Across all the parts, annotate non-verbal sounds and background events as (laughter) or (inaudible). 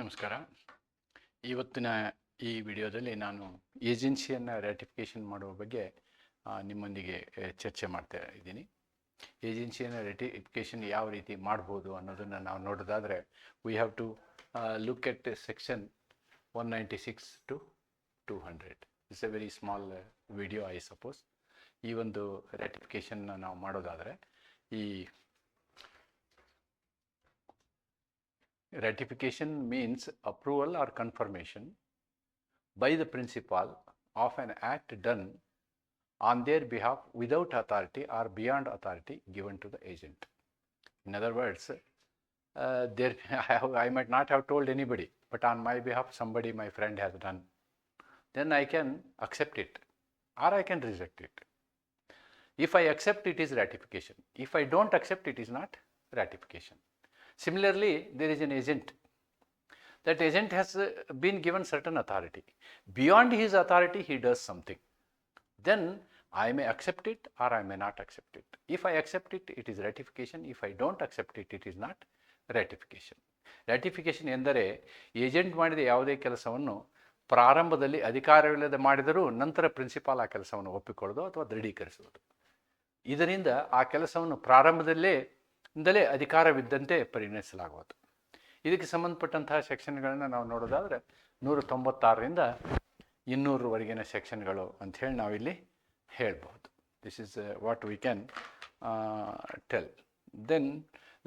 ನಮಸ್ಕಾರ. ಇವತ್ತಿನ ಈ ವಿಡಿಯೋದಲ್ಲಿ ನಾನು ಏಜೆನ್ಸಿಯನ್ನು ರ್ಯಾಟಿಫಿಕೇಷನ್ ಮಾಡುವ ಬಗ್ಗೆ ನಿಮ್ಮೊಂದಿಗೆ ಚರ್ಚೆ ಮಾಡ್ತಾ ಇದ್ದೀನಿ. ಏಜೆನ್ಸಿಯನ್ನು ರ್ಯಾಟಿಫಿಕೇಷನ್ ಯಾವ ರೀತಿ ಮಾಡ್ಬೋದು ಅನ್ನೋದನ್ನು ನಾವು ನೋಡೋದಾದರೆ we have to look at section one ninety six to two hundred it's a very small video I suppose ಈ ಒಂದು ರ್ಯಾಟಿಫಿಕೇಷನ್ನ ನಾವು ಮಾಡೋದಾದರೆ, ಈ Ratification means approval or confirmation by the principal of an act done on their behalf without authority or beyond authority given to the agent. In other words, uh, there (laughs) I, have, I might not have told anybody, but on my behalf, somebody, my friend, has done. Then I can accept it or I can reject it. If I accept, it is ratification. If I don't accept, it is not ratification. Similarly, there is an agent. That agent has uh, been given certain authority. Beyond his authority, he does something. Then I may accept it or I may not accept it. If I accept it, it is ratification. If I don't accept it, it is not ratification. Ratification ಎಂದರೆ agent ಮಾಡಿದ ಯಾವುದೇ ಕೆಲಸವನ್ನು ಪ್ರಾರಂಭದಲ್ಲಿ ಅಧಿಕಾರವಿಲ್ಲದೆ ಮಾಡಿದರೂ ನಂತರ principal ಆ ಕೆಲಸವನ್ನು ಒಪ್ಪಿಕೊಳ್ಳೋದು ಅಥವಾ ದೃಢೀಕರಿಸುವುದು ಇದರಿಂದ ಆ ಕೆಲಸವನ್ನು ಪ್ರಾರಂಭದಲ್ಲೇ ಇಂದಲೇ ಅಧಿಕಾರವಿದ್ದಂತೆ ಪರಿಗಣಿಸಲಾಗುವುದು ಇದಕ್ಕೆ ಸಂಬಂಧಪಟ್ಟಂತಹ ಸೆಕ್ಷನ್ಗಳನ್ನು ನಾವು ನೋಡೋದಾದರೆ ನೂರ ತೊಂಬತ್ತಾರರಿಂದ ಇನ್ನೂರವರೆಗಿನ ಸೆಕ್ಷನ್ಗಳು ಅಂಥೇಳಿ ನಾವಿಲ್ಲಿ ಹೇಳ್ಬೋದು. This is what we can tell then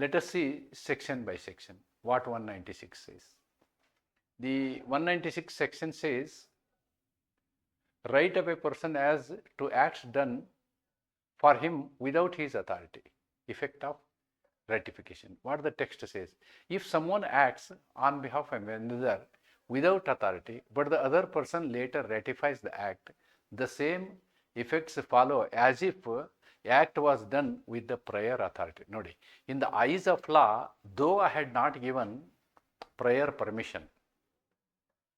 let us see section by section what one ninety six is the one ninety six section says right of a person as to acts done for him without his authority. Effect of ratification what the text says if someone acts on behalf of another without authority but the other person later ratifies the act the same effects follow as if act was done with the prior authority. nodi in the eyes of law though i had not given prior permission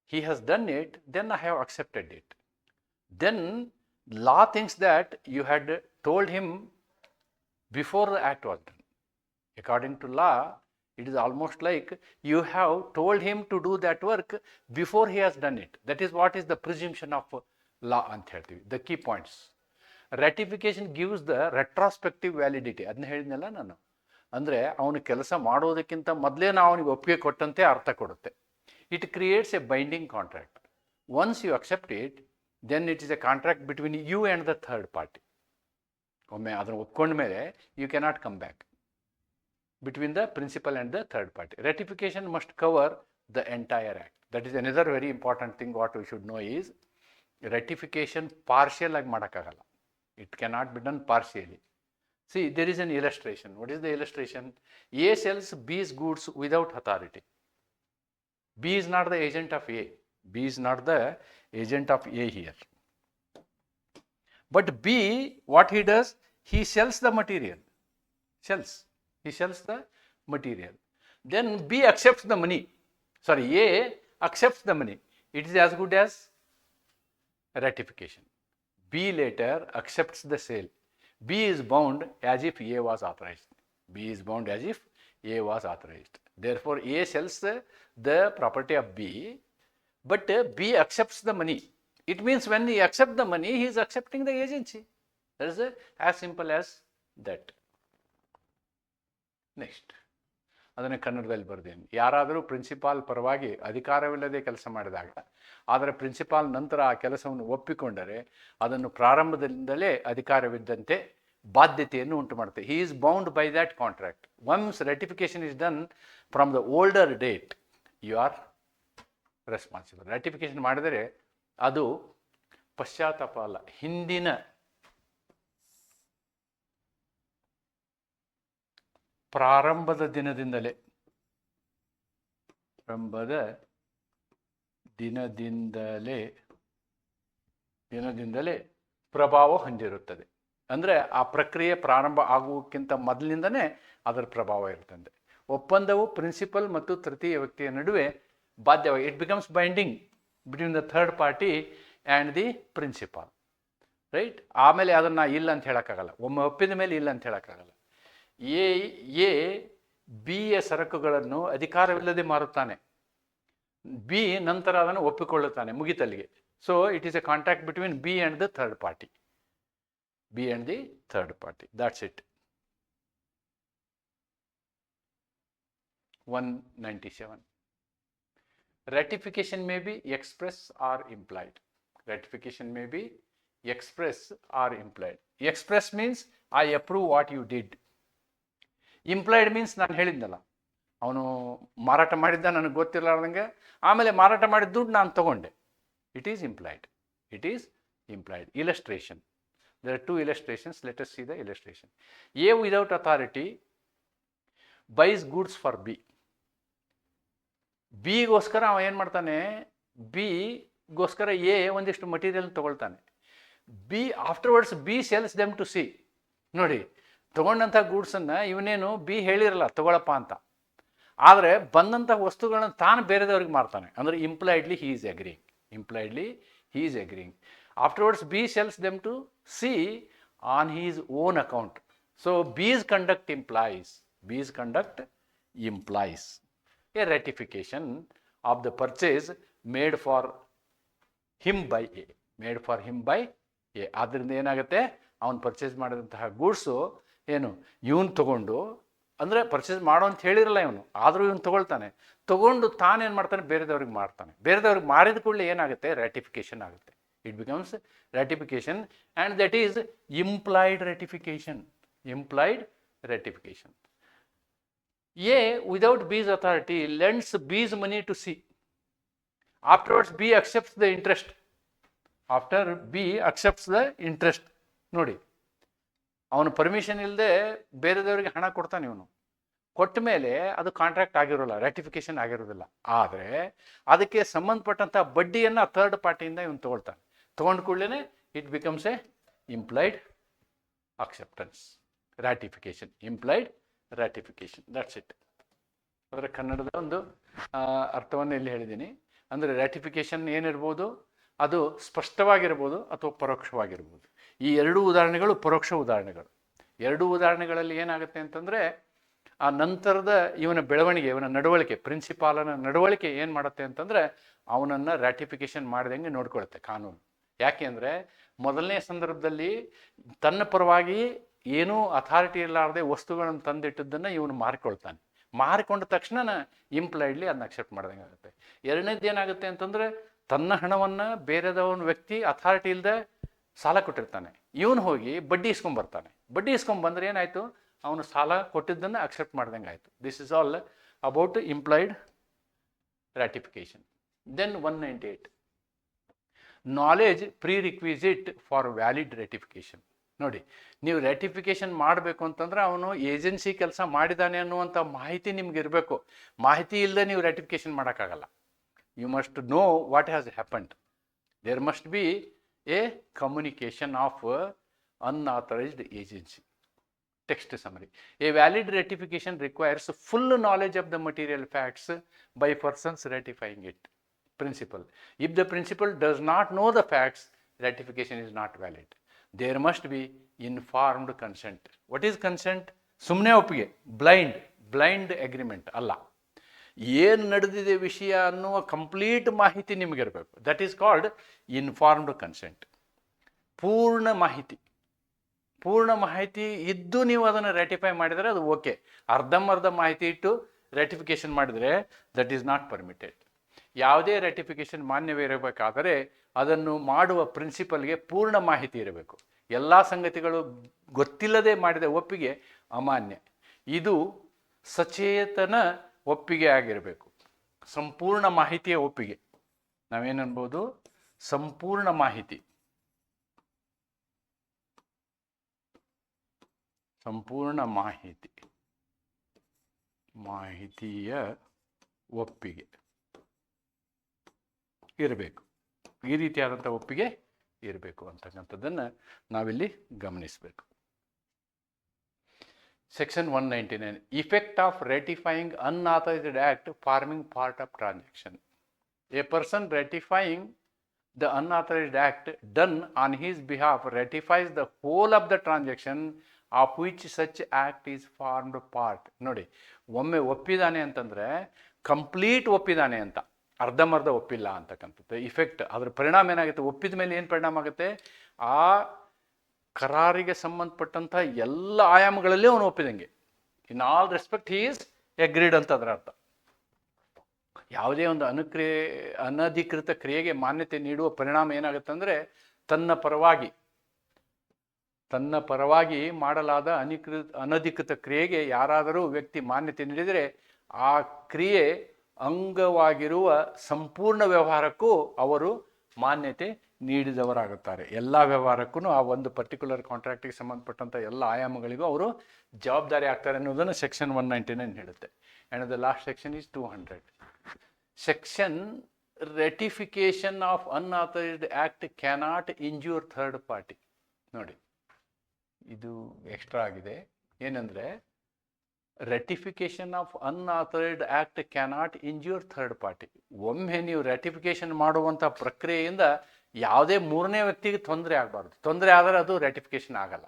he has done it then i have accepted it. Then law thinks that you had told him before the act was done according to law it is almost like you have told him to do that work before he has done it that is what is the presumption of law ಅಂತ ಹೇಳ್ತೀವಿ the key points ratification gives the retrospective validity ಅದನ್ನ ಹೇಳಿದ್ನಲ್ಲ ನಾನು ಅಂದರೆ ಅವನು ಕೆಲಸ ಮಾಡೋದಕ್ಕಿಂತ ಮೊದಲೇ ನಾವು ಅವನಿಗೆ ಒಪ್ಪಿಗೆ ಕೊಟ್ಟಂತೆ ಅರ್ಥ ಕೊಡುತ್ತೆ it creates a binding contract once you accept it then it is a contract between you and the third party ಒಮ್ಮೆ ಅದನ್ನು ಒಪ್ಕೊಂಡ ಮೇಲೆ you cannot come back between the principal and the third party ratification must cover the entire act that is another very important thing what we should know is ratification partial ಆಗಿ ಮಾಡೋಕ್ಕಾಗಲ್ಲ it cannot be done partially see there is an illustration what is the illustration A sells B's goods without authority B is not the agent of A. B is not the agent of A here. But B, what he does, he sells the material. Sells. He sells the material. Then B accepts the money. Sorry, A accepts the money. It is as good as ratification. B later accepts the sale. B is bound as if A was authorized. B is bound as if A was authorized. Therefore, A sells the, property of B, but B accepts the money. It means when he accepts the money, he is accepting the agency. That is as simple as that. Next ಅದನ್ನು ಕನ್ನಡದಲ್ಲಿ ಬರ್ದೇನೆ. ಯಾರಾದರೂ principal ಪರವಾಗಿ ಅಧಿಕಾರವಿಲ್ಲದೆ ಕೆಲಸ ಮಾಡಿದಾಗ, ಆದರೆ principal ನಂತರ ಆ ಕೆಲಸವನ್ನು ಒಪ್ಪಿಕೊಂಡರೆ ಅದನ್ನು ಪ್ರಾರಂಭದಿಂದಲೇ ಅಧಿಕಾರವಿದ್ದಂತೆ ಬಾಧ್ಯತೆಯನ್ನು ಉಂಟು ಮಾಡುತ್ತೆ he is bound by that contract once ratification is done from the older date you are responsible ratification ಮಾಡಿದರೆ ಅದು ಪಶ್ಚಾತ್ತಾಪ ಅಲ್ಲ. ಹಿಂದಿನ ಪ್ರಾರಂಭದ ದಿನದಿಂದಲೇ. ಪ್ರಾರಂಭದ ದಿನದಿಂದಲೇ ದಿನದಿಂದಲೇ ಪ್ರಭಾವ ಹೊಂದಿರುತ್ತದೆ. ಅಂದರೆ ಆ ಪ್ರಕ್ರಿಯೆ ಪ್ರಾರಂಭ ಆಗುವಕ್ಕಿಂತ ಮೊದಲಿಂದನೇ ಅದರ ಪ್ರಭಾವ ಇರ್ತದೆ ಒಪ್ಪಂದವು ಪ್ರಿನ್ಸಿಪಲ್ ಮತ್ತು ತೃತೀಯ ವ್ಯಕ್ತಿಯ ನಡುವೆ ಬಾಧ್ಯವಾಗಿ it becomes binding between the third party and the principal right ಆಮೇಲೆ ಅದನ್ನು ಇಲ್ಲ ಅಂತ ಹೇಳೋಕ್ಕಾಗಲ್ಲ. ಒಮ್ಮೆ ಒಪ್ಪಿದ ಮೇಲೆ ಇಲ್ಲ ಅಂತ ಹೇಳೋಕ್ಕಾಗಲ್ಲ. ಎ ಎ ಬಿಯ ಸರಕುಗಳನ್ನು ಅಧಿಕಾರವಿಲ್ಲದೆ ಮಾರುತ್ತಾನೆ. ಬಿ ನಂತರ ಅದನ್ನು ಒಪ್ಪಿಕೊಳ್ಳುತ್ತಾನೆ ಮುಗಿತಲ್ಲಿಗೆ. So it is a contract between B and the third party B and the third party that's it one ninety seven ratification may be express or implied. Ratification may be express or implied. Express means, i approve what you did. Implied means ನಾನು ಹೇಳಿದ್ನಲ್ಲ. ಅವನು ಮಾರಾಟ ಮಾಡಿದ್ದ, ನನಗೆ ಗೊತ್ತಿರಲಾರ್ದಂಗೆ, ಆಮೇಲೆ ಮಾರಾಟ ಮಾಡಿದ ದುಡ್ಡು ನಾನು ತಗೊಂಡೆ. It is implied it is implied illustration there are two illustrations let us see the illustration A without authority buys goods for B ಬಿಗೋಸ್ಕರ ಅವ ಏನು ಮಾಡ್ತಾನೆ? ಬಿಗೋಸ್ಕರ ಎ ಒಂದಿಷ್ಟು material ತೊಗೊಳ್ತಾನೆ. B afterwards B sells them to C ನೋಡಿ ತಗೊಂಡಂಥ ಗೂಡ್ಸನ್ನು ಇವನೇನು B ಹೇಳಿರಲ್ಲ, ತಗೊಳಪ್ಪ ಅಂತ. ಆದರೆ ಬಂದಂಥ ವಸ್ತುಗಳನ್ನ ತಾನು ಬೇರೆದವ್ರಿಗೆ ಮಾರ್ತಾನೆ. ಅಂದರೆ impliedly he is agreeing impliedly he is agreeing afterwards B sells them to C on his own account so B's conduct implies B's conduct implies a ratification of the purchase made for him by A made for him by A ಆದ್ದರಿಂದ ಏನಾಗುತ್ತೆ? ಅವನು purchase ಮಾಡಿದಂತಹ goods ಏನು? ಇವನು ತಗೊಂಡು, ಅಂದರೆ purchase ಮಾಡೋ ಅಂತ ಹೇಳಿರಲ್ಲ ಇವನು. ಆದರೂ ಇವನು ತಗೊಳ್ತಾನೆ. ತಗೊಂಡು ತಾನೇನು ಮಾಡ್ತಾನೆ? ಬೇರೆದವ್ರಿಗೆ ಮಾಡ್ತಾನೆ ಬೇರೆದವ್ರಿಗೆ ಮಾರಿದ ಕೂಡಲೇ ಏನಾಗುತ್ತೆ? ರ್ಯಾಟಿಫಿಕೇಷನ್ ಆಗುತ್ತೆ. It becomes ratification and that is implied ratification implied ratification A without B's authority lends B's money to C afterwards B accepts the interest after B accepts the interest ನೋಡಿ ಅವನು ಪರ್ಮಿಷನ್ ಇಲ್ಲದೆ ಬೇರೆದವರಿಗೆ ಹಣ ಕೊಡ್ತಾನೆ ಇವನು. ಕೊಟ್ಟ ಮೇಲೆ ಅದು ಕಾಂಟ್ರಾಕ್ಟ್ ಆಗಿರೋಲ್ಲ ರ್ಯಾಟಿಫಿಕೇಶನ್ ಆಗಿರೋದಿಲ್ಲ. ಆದರೆ ಅದಕ್ಕೆ ಸಂಬಂಧಪಟ್ಟಂಥ ಬಡ್ಡಿಯನ್ನು ಥರ್ಡ್ ಪಾರ್ಟಿಯಿಂದ ಇವನು ತಗೊಳ್ತಾನೆ. ತೊಗೊಂಡ ಕೂಡಲೇ it becomes a implied acceptance ratification implied ratification that's it ಅದರ ಕನ್ನಡದ ಒಂದು ಅರ್ಥವನ್ನು ಇಲ್ಲಿ ಹೇಳಿದ್ದೀನಿ. ಅಂದರೆ ರ್ಯಾಟಿಫಿಕೇಶನ್ ಏನಿರ್ಬೋದು, ಅದು ಸ್ಪಷ್ಟವಾಗಿರ್ಬೋದು ಅಥವಾ ಪರೋಕ್ಷವಾಗಿರ್ಬೋದು. ಈ ಎರಡೂ ಉದಾಹರಣೆಗಳು ಪರೋಕ್ಷ ಉದಾಹರಣೆಗಳು. ಎರಡೂ ಉದಾಹರಣೆಗಳಲ್ಲಿ ಏನಾಗುತ್ತೆ ಅಂತಂದರೆ, ಆ ನಂತರದ ಇವನ ಬೆಳವಣಿಗೆ, ಇವನ ನಡವಳಿಕೆ ಪ್ರಿನ್ಸಿಪಾಲನ ನಡವಳಿಕೆ ಏನು ಮಾಡುತ್ತೆ ಅಂತಂದರೆ, ಅವನನ್ನು ರ್ಯಾಟಿಫಿಕೇಶನ್ ಮಾಡಿದಂಗೆ ನೋಡ್ಕೊಳುತ್ತೆ ಕಾನೂನು. ಯಾಕೆ ಅಂದರೆ, ಮೊದಲನೇ ಸಂದರ್ಭದಲ್ಲಿ ತನ್ನ ಪರವಾಗಿ ಏನೂ ಅಥಾರಿಟಿ ಇರಲಾರದೆ ವಸ್ತುಗಳನ್ನು ತಂದಿಟ್ಟದ್ದನ್ನು ಇವನು ಮಾರಿಕೊಳ್ತಾನೆ. ಮಾರಿಕೊಂಡ ತಕ್ಷಣ ಇಂಪ್ಲೈಡ್ಲಿ ಅದನ್ನ ಅಕ್ಸೆಪ್ಟ್ ಮಾಡ್ದಂಗೆ ಆಗುತ್ತೆ. ಎರಡನೇದು ಏನಾಗುತ್ತೆ ಅಂತಂದರೆ, ತನ್ನ ಹಣವನ್ನು ಬೇರೆದವನ ವ್ಯಕ್ತಿ ಅಥಾರಿಟಿ ಇಲ್ಲದೆ ಸಾಲ ಕೊಟ್ಟಿರ್ತಾನೆ. ಇವನು ಹೋಗಿ ಬಡ್ಡಿ ಇಸ್ಕೊಂಬರ್ತಾನೆ ಬಡ್ಡಿ ಇಸ್ಕೊಂಬಂದ್ರೆ ಏನಾಯಿತು? ಅವನು ಸಾಲ ಕೊಟ್ಟಿದ್ದನ್ನು ಅಕ್ಸೆಪ್ಟ್ ಮಾಡ್ದಂಗೆ ಆಯಿತು. This is all about implied ratification then one ninety eight knowledge prerequisite for valid ratification ನೋಡಿ, ನೀವು ರೆಟಿಫಿಕೇಶನ್ ಮಾಡಬೇಕು ಅಂತಂದ್ರೆ ಅವನು ಏಜೆನ್ಸಿ ಕೆಲಸ ಮಾಡಿದ್ದಾನೆ ಅನ್ನುವಂಥ ಮಾಹಿತಿ ನಿಮ್ಗೆ ಇರಬೇಕು. ಮಾಹಿತಿ ಇಲ್ಲದೆ ನೀವು ರೆಟಿಫಿಕೇಷನ್ ಮಾಡೋಕ್ಕಾಗಲ್ಲ. You must know what has happened there must be A communication of unauthorised agency text summary. A valid ratification requires full knowledge of the material facts by persons ratifying it. Principle. If the principal does not know the facts, ratification is not valid. There must be informed consent. What is consent? ಸುಮ್ಮನೆ ಒಪ್ಪಿಗೆ blind blind agreement ಅಲ್ಲ ಏನು ನಡೆದಿದೆ ವಿಷಯ ಅನ್ನುವ complete ಮಾಹಿತಿ ನಿಮಗಿರಬೇಕು. That is called informed consent ಪೂರ್ಣ ಮಾಹಿತಿ. ಪೂರ್ಣ ಮಾಹಿತಿ ಇದ್ದು ನೀವು ಅದನ್ನು ರ್ಯಾಟಿಫೈ ಮಾಡಿದರೆ ಅದು ಓಕೆ ಅರ್ಧಂಬರ್ಧ ಮಾಹಿತಿ ಇಟ್ಟು ರೆಟಿಫಿಕೇಶನ್ ಮಾಡಿದರೆ ದಟ್ ಈಸ್ ನಾಟ್ ಪರ್ಮಿಟೆಡ್ ಯಾವುದೇ ರೆಟಿಫಿಕೇಶನ್ ಮಾನ್ಯವಿರಬೇಕಾದರೆ ಅದನ್ನು ಮಾಡುವ ಪ್ರಿನ್ಸಿಪಲ್ಗೆ ಪೂರ್ಣ ಮಾಹಿತಿ ಇರಬೇಕು. ಎಲ್ಲ ಸಂಗತಿಗಳು ಗೊತ್ತಿಲ್ಲದೆ ಮಾಡಿದ ಒಪ್ಪಿಗೆ ಅಮಾನ್ಯ. ಇದು ಸಚೇತನ ಒಪ್ಪಿಗೆ ಆಗಿರಬೇಕು. ಸಂಪೂರ್ಣ ಮಾಹಿತಿಯ ಒಪ್ಪಿಗೆ. ನಾವೇನನ್ಬೋದು? ಸಂಪೂರ್ಣ ಮಾಹಿತಿ. ಸಂಪೂರ್ಣ ಮಾಹಿತಿ. ಮಾಹಿತಿಯ ಒಪ್ಪಿಗೆ ಇರಬೇಕು. ಈ ರೀತಿಯಾದಂಥ ಒಪ್ಪಿಗೆ ಇರಬೇಕು ಅಂತಕ್ಕಂಥದ್ದನ್ನು ನಾವಿಲ್ಲಿ ಗಮನಿಸಬೇಕು. Section one ninety nine effect of ratifying unauthorised act forming part of transaction a person ratifying the unauthorized act done on his behalf ratifies the whole of the transaction of which such act is formed part ನೋಡಿ, ಒಮ್ಮೆ ಒಪ್ಪಿದಾನೆ ಅಂತಂದರೆ complete ಒಪ್ಪಿದಾನೆ ಅಂತ. ಅರ್ಧಂಬರ್ಧ ಒಪ್ಪಿಲ್ಲ ಅಂತಕ್ಕಂಥದ್ದು. Effect ಅದರ ಪರಿಣಾಮ ಏನಾಗುತ್ತೆ? ಒಪ್ಪಿದ ಮೇಲೆ ಏನು ಪರಿಣಾಮ ಆಗುತ್ತೆ? ಆ ಕರಾರಿಗೆ ಸಂಬಂಧಪಟ್ಟಂಥ ಎಲ್ಲ ಆಯಾಮಗಳಲ್ಲಿ ಅವನು ಒಪ್ಪಿದಂಗೆ. In all respect he is agreed ಅಂತ ಅದರ ಅರ್ಥ. ಯಾವುದೇ ಒಂದು ಅನುಕ್ರಿಯೆ, ಅನಧಿಕೃತ ಕ್ರಿಯೆಗೆ ಮಾನ್ಯತೆ ನೀಡುವ ಪರಿಣಾಮ ಏನಾಗುತ್ತೆ ಅಂದರೆ ತನ್ನ ಪರವಾಗಿ ತನ್ನ ಪರವಾಗಿ ಮಾಡಲಾದ ಅನಿಕೃತ ಅನಧಿಕೃತ ಕ್ರಿಯೆಗೆ ಯಾರಾದರೂ ವ್ಯಕ್ತಿ ಮಾನ್ಯತೆ ನೀಡಿದರೆ, ಆ ಕ್ರಿಯೆ ಅಂಗವಾಗಿರುವ ಸಂಪೂರ್ಣ ವ್ಯವಹಾರಕ್ಕೂ ಅವರು ಮಾನ್ಯತೆ ನೀಡಿದವರಾಗುತ್ತಾರೆ. ಎಲ್ಲ ವ್ಯವಹಾರಕ್ಕೂ ಆ ಒಂದು ಪರ್ಟಿಕ್ಯುಲರ್ ಕಾಂಟ್ರಾಕ್ಟಿಗೆ ಸಂಬಂಧಪಟ್ಟಂಥ ಎಲ್ಲ ಆಯಾಮಗಳಿಗೂ ಅವರು ಜವಾಬ್ದಾರಿ ಆಗ್ತಾರೆ ಅನ್ನೋದನ್ನು ಸೆಕ್ಷನ್ ಒನ್ ನೈಂಟಿ ನೈನ್ ಹೇಳುತ್ತೆ. And the last section is two hundred section ratification of unauthorised act cannot injure third party ನೋಡಿ, ಇದು ಎಕ್ಸ್ಟ್ರಾ ಆಗಿದೆ. ಏನಂದರೆ ratification of unauthorised act cannot injure third party ಒಮ್ಮೆ ನೀವು ರೆಟಿಫಿಕೇಶನ್ ಮಾಡುವಂಥ ಪ್ರಕ್ರಿಯೆಯಿಂದ ಯಾವುದೇ ಮೂರನೇ ವ್ಯಕ್ತಿಗೆ ತೊಂದರೆ ಆಗಬಾರ್ದು. ತೊಂದರೆ ಆದರೆ ಅದು ರೆಟಿಫಿಕೇಶನ್ ಆಗಲ್ಲ.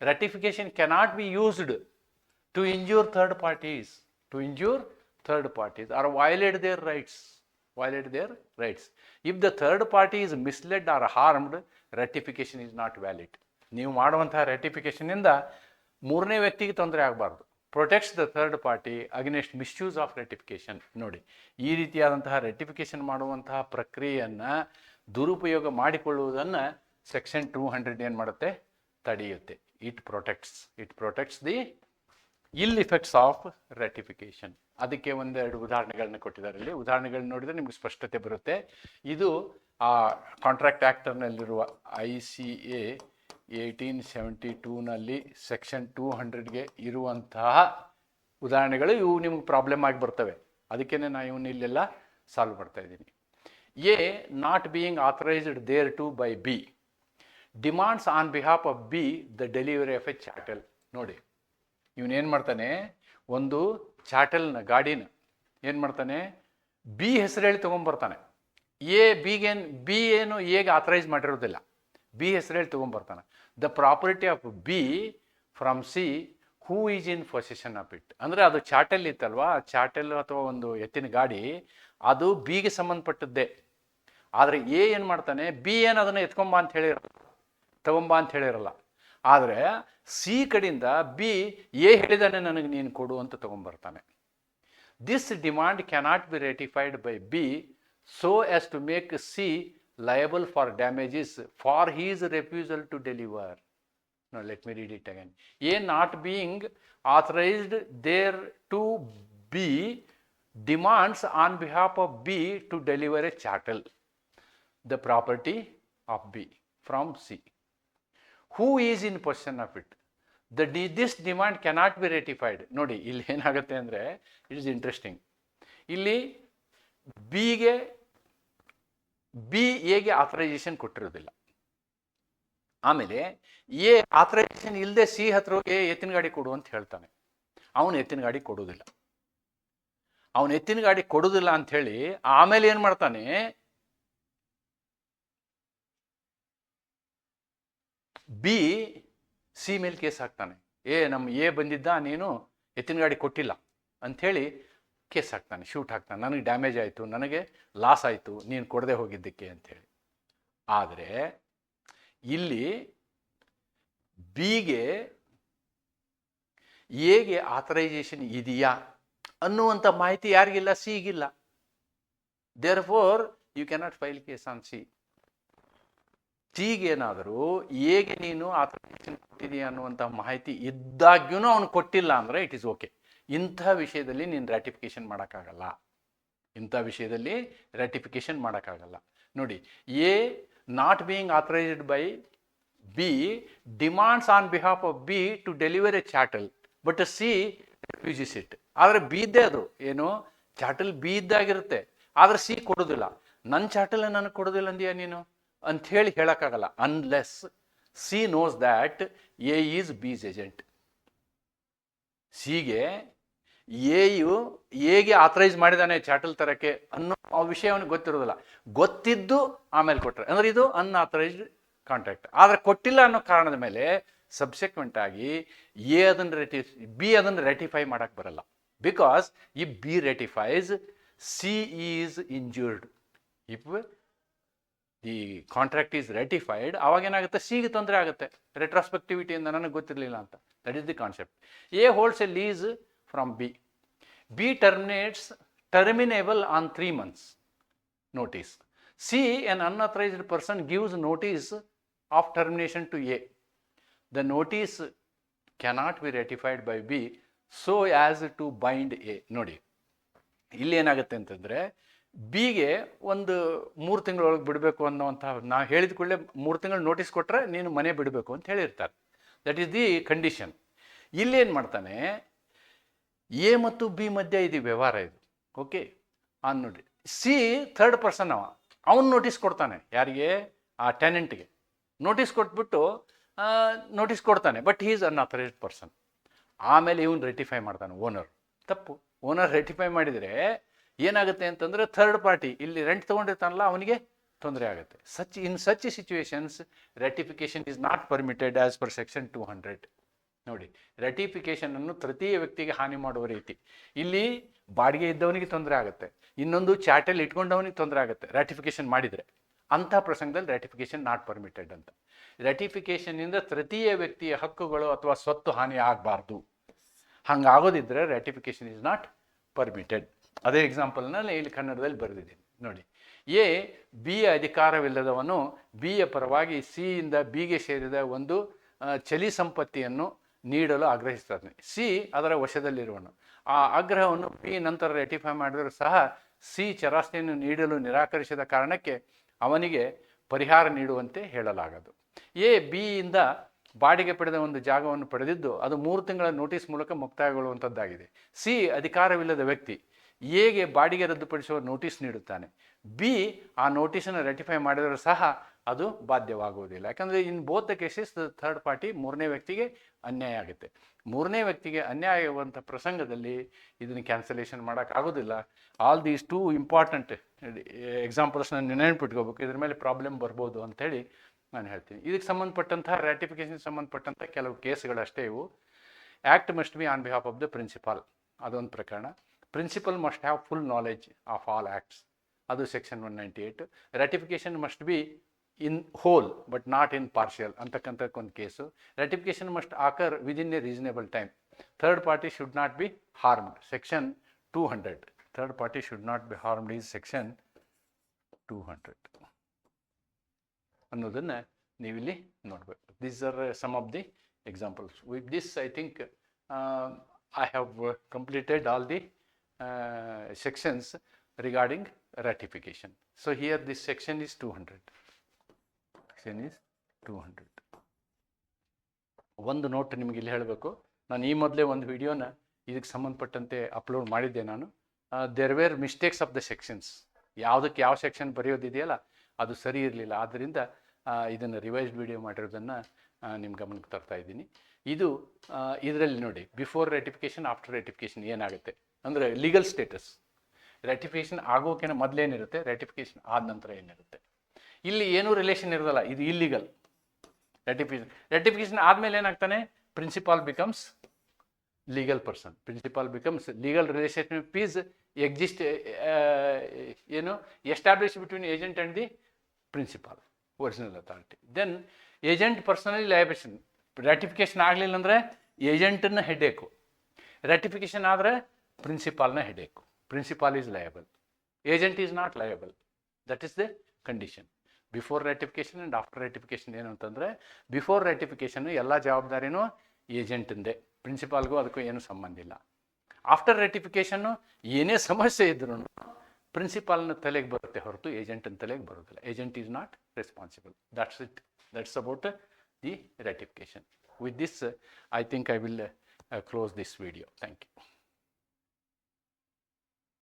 Ratification cannot be used to injure third parties to injure third parties or violate their rights violate their rights if the third party is misled or harmed ratification is not valid ನೀವು ಮಾಡುವಂತಹ ರೆಟಿಫಿಕೇಶನಿಂದ ಮೂರನೇ ವ್ಯಕ್ತಿಗೆ ತೊಂದರೆ ಆಗಬಾರ್ದು. Protects the third party against misuse of ratification ನೋಡಿ, ಈ ರೀತಿಯಾದಂತಹ ರೆಟಿಫಿಕೇಶನ್ ಮಾಡುವಂತಹ ಪ್ರಕ್ರಿಯೆಯನ್ನು ದುರುಪಯೋಗ ಮಾಡಿಕೊಳ್ಳುವುದನ್ನು ಸೆಕ್ಷನ್ ಟೂ ಹಂಡ್ರೆಡ್ ಏನು ಮಾಡುತ್ತೆ? ತಡೆಯುತ್ತೆ. It protects it protects the ill effects of ratification ಅದಕ್ಕೆ ಒಂದೆರಡು ಉದಾಹರಣೆಗಳನ್ನ ಕೊಟ್ಟಿದ್ದಾರೆ ಇಲ್ಲಿ. ಉದಾಹರಣೆಗಳನ್ನ ನೋಡಿದರೆ ನಿಮ್ಗೆ ಸ್ಪಷ್ಟತೆ ಬರುತ್ತೆ. ಇದು ಆ contract ಆ್ಯಕ್ಟರ್ನಲ್ಲಿರುವ I C A eighteen seventy ಟೂನಲ್ಲಿ section two ಹಂಡ್ರೆಡ್ಗೆ ಇರುವಂತಹ ಉದಾಹರಣೆಗಳು ಇವು ನಿಮ್ಗೆ ಪ್ರಾಬ್ಲಮ್ ಆಗಿ ಬರ್ತವೆ. ಅದಕ್ಕೇ ನಾನು ಇವನ್ನ ಇಲ್ಲೆಲ್ಲ ಸಾಲ್ವ್ ಮಾಡ್ತಾ ಇದ್ದೀನಿ. A not being authorized to by B demands on behalf of B the delivery of a chattel ನೋಡಿ ಇವನೇನು ಮಾಡ್ತಾನೆ? ಒಂದು ಚಾಟಲ್ನ ಗಾಡಿನ ಏನು ಮಾಡ್ತಾನೆ? ಬಿ ಹೆಸರೇಳಿ ತೊಗೊಂಬರ್ತಾನೆ. ಎ ಬಿಗೇನು ಬಿ ಏನು ಎಗೆ ಆಥರೈಸ್ ಮಾಡಿರೋದಿಲ್ಲ. ಬಿ ಹೆಸರೇಳಿ ತೊಗೊಂಬರ್ತಾನೆ. The property of B from C who is in position of it ಅಂದರೆ ಅದು ಚಾಟಲ್ ಇತ್ತಲ್ವಾ? ಚಾಟಲ್ ಅಥವಾ ಒಂದು ಎತ್ತಿನ ಗಾಡಿ ಅದು ಬಿಗೆ ಸಂಬಂಧಪಟ್ಟದ್ದೇ. ಆದರೆ ಎ ಏನು ಮಾಡ್ತಾನೆ? ಬಿ ಏನು ಅದನ್ನು ಎತ್ಕೊಂಬ ಅಂತ ಹೇಳಿರಲ್ಲ. ತಗೊಂಬ ಅಂತ ಹೇಳಿರಲ್ಲ. ಆದರೆ ಸಿ ಕಡೆಯಿಂದ ಬಿ ಎ ಹೇಳಿದಾನೆ ನನಗೆ ನೀನು ಕೊಡು ಅಂತ ತಗೊಂಬರ್ತಾನೆ. This demand cannot be ratified by B so as to make C liable for damages for his refusal to deliver no let me read it again. A not being authorized there to B demands on behalf of B to deliver a chattel, the property of B from C. Who is in possession of it? The this demand cannot be ratified. ನೋಡಿ ಇಲ್ಲಿ ಏನಾಗುತ್ತೆ ಅಂದರೆ it is interesting ಇಲ್ಲಿ ಬಿಗೆ B ಎಗೆ authorisation ಕೊಟ್ಟಿರೋದಿಲ್ಲ ಆಮೇಲೆ A authorisation ಇಲ್ಲದೆ C ಹತ್ರ ಹೋಗಿ ಎತ್ತಿನ ಗಾಡಿ ಕೊಡು ಅಂತ ಹೇಳ್ತಾನೆ ಅವನು ಎತ್ತಿನ ಗಾಡಿ ಕೊಡೋದಿಲ್ಲ ಅವನು ಎತ್ತಿನ ಗಾಡಿ ಕೊಡುದಿಲ್ಲ ಅಂತ ಹೇಳಿ ಆಮೇಲೆ ಏನು ಮಾಡ್ತಾನೆ? ಬಿ, ಸಿ ಮೇಲೆ ಕೇಸ್ ಹಾಕ್ತಾನೆ. ಏ ನಮ್ಮ ಎ ಬಂದಿದ್ದ, ನೀನು ಎತ್ತಿನ ಗಾಡಿ ಕೊಟ್ಟಿಲ್ಲ ಅಂಥೇಳಿ ಕೇಸ್ ಹಾಕ್ತಾನೆ, ಶೂಟ್ ಹಾಕ್ತಾನೆ. ನನಗೆ ಡ್ಯಾಮೇಜ್ ಆಯಿತು, ನನಗೆ ಲಾಸ್ ಆಯಿತು, ನೀನು ಕೊಡದೆ ಹೋಗಿದ್ದಕ್ಕೆ ಅಂಥೇಳಿ. ಆದರೆ ಇಲ್ಲಿ ಬಿಗೆ ಎಗೆ ಆಥರೈಸೇಷನ್ ಇದೆಯಾ? ಅನ್ನುವಂಥ ಮಾಹಿತಿ ಯಾರಿಗಿಲ್ಲ, ಸಿಗಿಲ್ಲ. Therefore you cannot file case on C ಸಿಗೇನಾದರೂ ಹೇಗೆ ನೀನು ಆಥರೈಸೇಷನ್ ಕೊಟ್ಟಿದೀಯ ಅನ್ನುವಂಥ ಮಾಹಿತಿ ಇದ್ದಾಗ್ಯೂ ಅವನು ಕೊಟ್ಟಿಲ್ಲ ಅಂದರೆ ಇಟ್ ಈಸ್ ಓಕೆ ಇಂಥ ವಿಷಯದಲ್ಲಿ ನೀನು ರ್ಯಾಟಿಫಿಕೇಶನ್ ಮಾಡೋಕ್ಕಾಗಲ್ಲ. ಇಂಥ ವಿಷಯದಲ್ಲಿ ರ್ಯಾಟಿಫಿಕೇಶನ್ ಮಾಡೋಕ್ಕಾಗಲ್ಲ. ನೋಡಿ, A not being authorised by B demands on behalf of B to deliver a chattel but C refuses it ಆದರೆ ಬಿ ಇದ್ದೇ ಅದು. ಏನು? ಚಾಟಲ್ ಬಿ ಇದ್ದಾಗಿರುತ್ತೆ ಆದರೆ ಸಿ ಕೊಡೋದಿಲ್ಲ. ನನ್ನ ಚಾಟಲ್ ನನಗೆ ಕೊಡೋದಿಲ್ಲ ಅಂದ್ಯಾ ನೀನು? ಅಂಥೇಳಿ ಹೇಳೋಕ್ಕಾಗಲ್ಲ. Unless C knows that A is B's agent ಸಿಗೆ ಎಯು ಎಗೆ ಆಥರೈಸ್ ಮಾಡಿದಾನೆ ಚಾಟಲ್ ತರಕ್ಕೆ ಅನ್ನೋ ಆ ವಿಷಯ ಅವನಿಗೆ ಗೊತ್ತಿರೋದಿಲ್ಲ. ಗೊತ್ತಿದ್ದು ಆಮೇಲೆ ಕೊಟ್ಟರೆ ಅಂದ್ರೆ ಇದು ಅನ್ಆಥರೈಸ್ಡ್ ಕಾಂಟ್ರಾಕ್ಟ್ ಆದರೆ ಕೊಟ್ಟಿಲ್ಲ ಅನ್ನೋ ಕಾರಣದ ಮೇಲೆ ಸಬ್ಸೆಕ್ವೆಂಟ್ ಆಗಿ ಎ ಅದನ್ನು ರೆಟಿ ಬಿ ಅದನ್ನು ರೆಟಿಫೈ ಮಾಡೋಕ್ಕೆ ಬರಲ್ಲ. ಬಿಕಾಸ್ ಈ B ratifies C is injured. If the contract is ratified ಅವಾಗ ಏನಾಗುತ್ತೆ ಸಿಗೆ ತೊಂದರೆ ಆಗುತ್ತೆ ರೆಟ್ರಾಸ್ಪೆಕ್ಟಿವಿಟಿಯಿಂದ ನನಗೆ ಗೊತ್ತಿರಲಿಲ್ಲ ಅಂತ that is the concept A holds a lease from B B terminates terminable on three months notice. C, an unauthorized person gives notice of termination to A. The notice cannot be ratified by B so as to bind A ನೋಡಿ, ಇಲ್ಲಿ ಏನಾಗುತ್ತೆ ಅಂತಂದರೆ ಬಿಗೆ ಒಂದು ಮೂರು ತಿಂಗಳೊಳಗೆ ಬಿಡಬೇಕು ಅನ್ನೋವಂಥ, ನಾ ಹೇಳಿದ ಕೂಡಲೇ ಮೂರು ತಿಂಗಳು ನೋಟಿಸ್ ಕೊಟ್ಟರೆ ನೀನು ಮನೆ ಬಿಡಬೇಕು ಅಂತ ಹೇಳಿರ್ತಾರೆ. ದಟ್ ಈಸ್ ದಿ ಕಂಡೀಷನ್ ಇಲ್ಲೇನು ಮಾಡ್ತಾನೆ ಎ ಮತ್ತು ಬಿ ಮಧ್ಯೆ ಇದು ವ್ಯವಹಾರ ಇದು. ಓಕೆ ಆನ್ ನೋಡಿ ಸಿ ಥರ್ಡ್ ಪರ್ಸನ್ ಅವ. ಅವನು ನೋಟಿಸ್ ಕೊಡ್ತಾನೆ ಯಾರಿಗೆ? ಆ ಟೆನೆಂಟ್ಗೆ ನೋಟಿಸ್ ಕೊಟ್ಬಿಟ್ಟು ನೋಟಿಸ್ ಕೊಡ್ತಾನೆ. But he is unauthorised person ಆಮೇಲೆ ಇವನು ರೆಟಿಫೈ ಮಾಡ್ತಾನೆ ಓನರ್ ತಪ್ಪು. ಓನರ್ ರೆಟಿಫೈ ಮಾಡಿದರೆ ಏನಾಗುತ್ತೆ ಅಂತಂದರೆ ಥರ್ಡ್ ಪಾರ್ಟಿ ಇಲ್ಲಿ ರೆಂಟ್ ತೊಗೊಂಡಿರ್ತಾನಲ್ಲ, ಅವನಿಗೆ ತೊಂದರೆ ಆಗುತ್ತೆ. Such in such situations ratification is not permitted as per section two hundred ನೋಡಿ ರೆಟಿಫಿಕೇಶನ್ ಅನ್ನು ತೃತೀಯ ವ್ಯಕ್ತಿಗೆ ಹಾನಿ ಮಾಡುವ ರೀತಿ. ಇಲ್ಲಿ ಬಾಡಿಗೆ ಇದ್ದವನಿಗೆ ತೊಂದರೆ ಆಗುತ್ತೆ. ಇನ್ನೊಂದು ಚಾಟಲ್ಲಿ ಇಟ್ಕೊಂಡವನಿಗೆ ತೊಂದರೆ ಆಗುತ್ತೆ ರೆಟಿಫಿಕೇಶನ್ ಮಾಡಿದರೆ. ಅಂಥ ಪ್ರಸಂಗದಲ್ಲಿ ರೆಟಿಫಿಕೇಶನ್ ನಾಟ್ ಪರ್ಮಿಟೆಡ್ ಅಂತ. ರೆಟಿಫಿಕೇಶನ್ನಿಂದ ತೃತೀಯ ವ್ಯಕ್ತಿಯ ಹಕ್ಕುಗಳು ಅಥವಾ ಸ್ವತ್ತು ಹಾನಿ ಆಗಬಾರ್ದು. ಹಂಗಾಗೋದಿದ್ರೆ ರೆಟಿಫಿಕೇಷನ್ ಇಸ್ ನಾಟ್ ಪರ್ಮಿಟೆಡ್. ಅದೇ ಎಕ್ಸಾಂಪಲ್ನಲ್ಲಿ ಇಲ್ಲಿ ಕನ್ನಡದಲ್ಲಿ ಬರೆದಿದ್ದೀನಿ ನೋಡಿ, ಎ ಬಿಯ ಅಧಿಕಾರವಿಲ್ಲದವನು ಬಿಯ ಪರವಾಗಿ ಸಿಯಿಂದ ಬಿಗೆ ಸೇರಿದ ಒಂದು ಚಲಿ ಸಂಪತ್ತಿಯನ್ನು ನೀಡಲು ಆಗ್ರಹಿಸ್ತಾನೆ. ಸಿ ಅದರ ವಶದಲ್ಲಿರುವನು. ಆ ಆಗ್ರಹವನ್ನು ಬಿ ನಂತರ ರೆಟಿಫೈ ಮಾಡಿದರೂ ಸಹ ಸಿ ಚರಾಸ್ತಿಯನ್ನು ನೀಡಲು ನಿರಾಕರಿಸಿದ ಕಾರಣಕ್ಕೆ ಅವನಿಗೆ ಪರಿಹಾರ ನೀಡುವಂತೆ ಹೇಳಲಾಗದು. ಎ, ಬಿ ಇಂದ ಬಾಡಿಗೆ ಪಡೆದ ಒಂದು ಜಾಗವನ್ನು ಪಡೆದಿದ್ದು ಅದು ಮೂರು ತಿಂಗಳ ನೋಟಿಸ್ ಮೂಲಕ ಮುಕ್ತಾಯಗೊಳ್ಳುವಂಥದ್ದಾಗಿದೆ. ಸಿ, ಅಧಿಕಾರವಿಲ್ಲದ ವ್ಯಕ್ತಿ. ಎಗೆ ಬಾಡಿಗೆ ರದ್ದುಪಡಿಸುವ ನೋಟಿಸ್ ನೀಡುತ್ತಾನೆ. ಬಿ, ಆ ನೋಟಿಸನ್ನು ರೆಟಿಫೈ ಮಾಡಿದರೂ ಸಹ ಅದು ಬಾಧ್ಯವಾಗುವುದಿಲ್ಲ. ಯಾಕಂದರೆ in both the cases third party ಮೂರನೇ ವ್ಯಕ್ತಿಗೆ ಅನ್ಯಾಯ ಆಗುತ್ತೆ. ಮೂರನೇ ವ್ಯಕ್ತಿಗೆ ಅನ್ಯಾಯ ಆಗುವಂಥ ಪ್ರಸಂಗದಲ್ಲಿ ಇದನ್ನು ಕ್ಯಾನ್ಸಲೇಷನ್ ಮಾಡೋಕ್ಕಾಗೋದಿಲ್ಲ ಆಲ್ ದೀಸ್ ಟೂ ಇಂಪಾರ್ಟೆಂಟ್ ಎಕ್ಸಾಂಪಲ್ಸ್ನ ನೆನಪಿಟ್ಕೋಬೇಕು. ಇದ್ರ ಮೇಲೆ ಪ್ರಾಬ್ಲಮ್ ಬರ್ಬೋದು ಅಂಥೇಳಿ ನಾನು ಹೇಳ್ತೀನಿ. ಇದಕ್ಕೆ ಸಂಬಂಧಪಟ್ಟಂತಹ ರ್ಯಾಟಿಫಿಕೇಶನ್ ಸಂಬಂಧಪಟ್ಟಂಥ ಕೆಲವು ಕೇಸ್ಗಳಷ್ಟೇ ಇವು. Act must be on behalf of the principal ಅದೊಂದು ಪ್ರಕರಣ. Principal must have full knowledge of all acts ಅದು section one ninety eight ratification must be in whole but not in partial ಅಂತಕ್ಕಂಥಕ್ಕೊಂದು case. Ratification must occur within a reasonable time third party should not be harmed section two hundred third party should not be harmed is section two hundred ಅನ್ನೋದನ್ನು ನೀವಿಲ್ಲಿ ನೋಡಬೇಕು. These are some of the examples with this I think I have completed all the sections regarding ratification so here this section this section hundred 200. Section two 200. ಒಂದು note ನಿಮಗೆ ಇಲ್ಲಿ ಹೇಳಬೇಕು. ನಾನು ಈ ಮೊದಲೇ ಒಂದು ವಿಡಿಯೋನ ಇದಕ್ಕೆ ಸಂಬಂಧಪಟ್ಟಂತೆ ಅಪ್ಲೋಡ್ ಮಾಡಿದ್ದೆ ನಾನು. There were mistakes of the sections ಯಾವುದಕ್ಕೆ ಯಾವ ಸೆಕ್ಷನ್ ಬರೆಯೋದಿದೆಯಲ್ಲ ಅದು ಸರಿ ಇರಲಿಲ್ಲ. ಆದ್ದರಿಂದ ಇದನ್ನು ರಿವೈಸ್ಡ್ ವಿಡಿಯೋ ಮಾಡಿರೋದನ್ನು ನಿಮ್ಮ ಗಮನಕ್ಕೆ ತರ್ತಾ ಇದ್ದೀನಿ. ಇದು ಇದರಲ್ಲಿ ನೋಡಿ ಬಿಫೋರ್ ರೆಟಿಫಿಕೇಷನ್ ಆಫ್ಟರ್ ರೆಟಿಫಿಕೇಷನ್ ಏನಾಗುತ್ತೆ? ಅಂದರೆ ಲೀಗಲ್ ಸ್ಟೇಟಸ್ ರೆಟಿಫಿಕೇಷನ್ ಆಗೋಕೆನ ಮೊದಲೇನಿರುತ್ತೆ ರೆಟಿಫಿಕೇಷನ್ ಆದ ನಂತರ ಏನಿರುತ್ತೆ? ಇಲ್ಲಿ ಏನೂ ರಿಲೇಷನ್ ಇರೋದಲ್ಲ, ಇದು ಇಲ್ಲಿಗಲ್ ರೆಟಿಫಿಕೇಷನ್ ರೆಟಿಫಿಕೇಷನ್ ಆದಮೇಲೆ ಏನಾಗ್ತಾನೆ? Principal becomes legal person principal becomes legal relationship is exist ಏನು? Establish between agent and the principal original authority then agent personally liability ratification ಆಗಲಿಲ್ಲ ಅಂದರೆ ಏಜೆಂಟನ್ನ ಹೆಡೇಕು ರ್ಯಾಟಿಫಿಕೇಶನ್ ಆದರೆ ಪ್ರಿನ್ಸಿಪಾಲ್ನ headache principal is liable agent is not liable that is the condition before ratification and after ratification ಏನು ಅಂತಂದರೆ before ರ್ಯಾಟಿಫಿಕೇಷನ್ ಎಲ್ಲ ಜವಾಬ್ದಾರಿನೂ ಏಜೆಂಟಿಂದೆ ಪ್ರಿನ್ಸಿಪಾಲ್ಗೂ ಅದಕ್ಕೂ ಏನೂ ಸಂಬಂಧ ಇಲ್ಲ. ಆಫ್ಟರ್ ರೆಟಿಫಿಕೇಷನ್ನು ಏನೇ ಸಮಸ್ಯೆ ಇದ್ರೂ ಪ್ರಿನ್ಸಿಪಾಲ್ನ ತಲೆಗೆ ಬರುತ್ತೆ ಹೊರತು ಏಜೆಂಟನ ತಲೆಗೆ ಬರೋದಿಲ್ಲ. Agent is not responsible that's it that's about the ratification with this I think I will close this video thank you